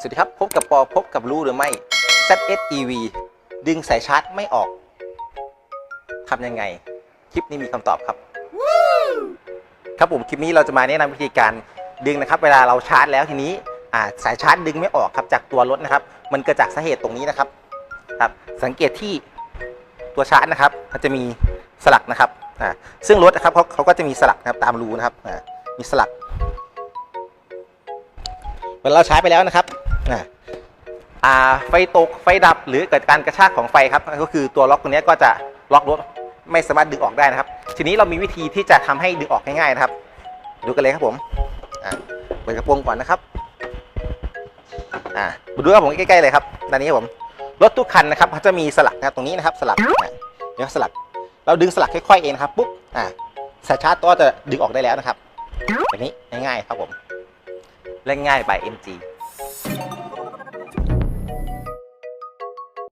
สวัสดีครับ พบกับปอพบกับรู้หรือไม่ ZSEV ดึงสายชาร์จไม่ออกทำยังไง คลิปนี้มีคำตอบครับ ครับผมคลิปนี้เราจะมาแนะนำวิธีการดึงนะครับ เวลาเราชาร์จแล้วทีนี้อ่าสายชาร์จดึงไม่ออกครับจากตัวรถนะครับ มันเกิดจากสาเหตุตรงนี้นะครับครับ สังเกตที่ตัวชาร์จนะครับ มันจะมีสลักนะครับอ่าซึ่งรถนะครับเขาเขาก็จะมีสลักนะครับตามรูนะครับอ่ามีสลักเวลาเราใช้ไปแล้วนะครับอ่าอ่า ไฟตกไฟดับหรือเกิดการกระชากของไฟครับ ก็คือตัวล็อกตัวนี้ก็จะล็อกรถไม่สามารถดึงออกได้นะครับ ทีนี้เรามีวิธีที่จะทำให้ดึงออกง่ายๆนะครับ ดูกันเลยครับผมเปิดกระโปรงก่อนนะครับอ่ามาดูครับผมใกล้ๆเลยครับด้านนี้ครับผมรถทุกคันนะครับเขาจะมีสลักนะรตรงนี้นะครับสลักเดี๋ยวสลัก เราดึงสลักค่อยๆเองครับปุ๊บอ่าสายชาร์จก็จะดึงออกได้แล้วนะครับแบบนี้ง่ายๆครับผมเล่นง่าย by MG Thank you.